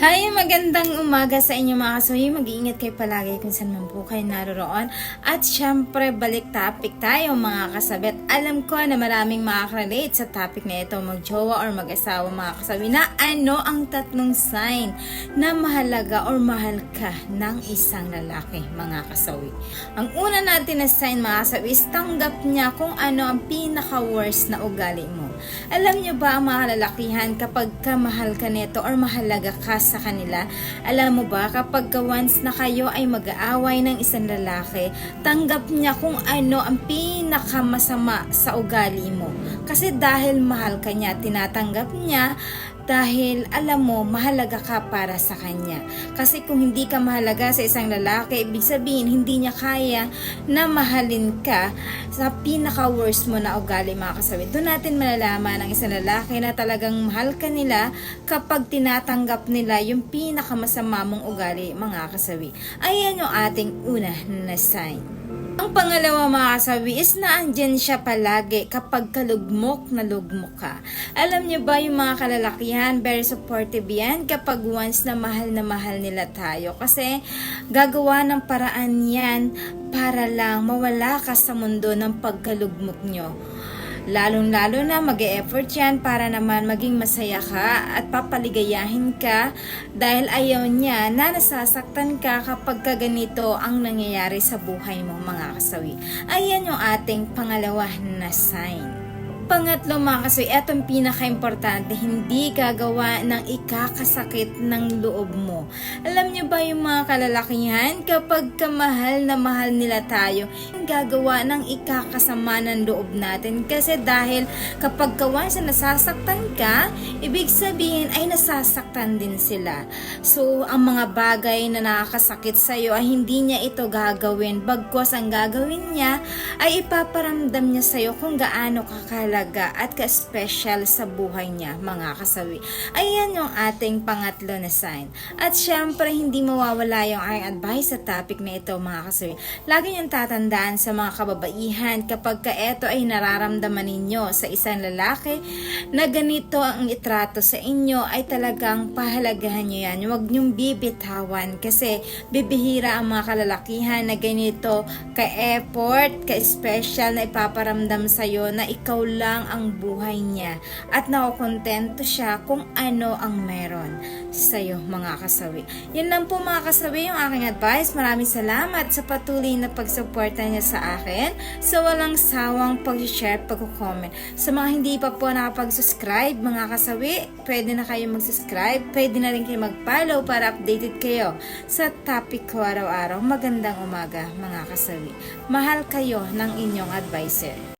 Hi, magandang umaga sa inyo mga kasuhi. Mag-iingat kayo palagi kung saan man po kayo naroroon. At syempre, balik topic tayo mga kasabit. Alam ko na maraming makaka-relate sa topic na ito, mag-jowa or mag-asawa mga kasabi, na ano ang tatlong sign na mahalaga or mahal ka ng isang lalaki mga kasawi. Ang una natin na sign mga kasawi is tanggap niya kung ano ang pinaka-worst na ugali mo. Alam niyo ba ang mga lalakihan kapag ka mahal ka nito or mahalaga ka sa kanila, alam mo ba kapag ka once na kayo ay mag-aaway ng isang lalaki, tanggap niya kung ano ang pinakamasama sa ugali mo. Kasi dahil mahal ka niya, tinatanggap niya dahil alam mo, mahalaga ka para sa kanya. Kasi kung hindi ka mahalaga sa isang lalaki, ibig sabihin, hindi niya kaya na mahalin ka sa pinaka-worst mo na ugali mga kasabi. Doon natin malalaman ang isang lalaki na talagang mahal ka nila kapag tinatanggap nila yung pinakamasama mong ugali mga kasabi. Ayan yung ating una na sign. Ang pangalawa mga kasabi is na andyan siya palagi kapag kalugmok na lugmok ka. Alam niyo ba yung mga kalalakihan, very supportive yan kapag once na mahal na mahal nila tayo. Kasi gagawa ng paraan yan para lang mawala ka sa mundo ng pagkalugmok nyo. Lalong-lalo na mag effort yan para naman maging masaya ka at papaligayahin ka dahil ayaw niya na nasasaktan ka kapag ka ganito ang nangyayari sa buhay mo mga kasawi. Ayan yung ating pangalawa na sign. Pangatlo mga kasoy, etong pinaka-importante, hindi gagawa ng ikakasakit ng loob mo. Alam niyo ba yung mga kalalakihan, kapag kamahal na mahal nila tayo, gagawa ng ikakasama ng loob natin. Kasi dahil kapag kawan sa nasasaktan ka, ibig sabihin ay nasasaktan din sila. So, ang mga bagay na nakakasakit sa'yo ay hindi niya ito gagawin. Bagkos ang gagawin niya ay ipaparamdam niya sa'yo kung gaano kakalaga at ka-special sa buhay niya, mga kasawi. Ayan yung ating pangatlo na sign. At syempre, hindi mawawala yung aking advice sa topic na ito, mga kasawi. Lagi niyong tatandaan sa mga kababaihan kapag ka ito ay nararamdaman ninyo sa isang lalaki na ganito ang itrato sa inyo ay talagang pahalagahan niyo yan. Huwag niyong bibitawan kasi bibihira ang mga kalalakihan na ganito ka-effort, ka-special na ipaparamdam sa'yo na ikaw lang ang buhay niya at nakokontento siya kung ano ang meron sa'yo mga kasawi. Yan lang po mga kasawi yung aking advice. Maraming salamat sa patuloy na pagsuporta niya sa akin sa walang sawang pag-share, pag-comment. Sa mga hindi pa po nakapag-subscribe mga kasawi, pwede na kayo mag-subscribe. Pwede na rin kayo mag-follow para updated kayo sa topic ko araw-araw. Magandang umaga mga kasawi. Mahal kayo ng inyong advisor.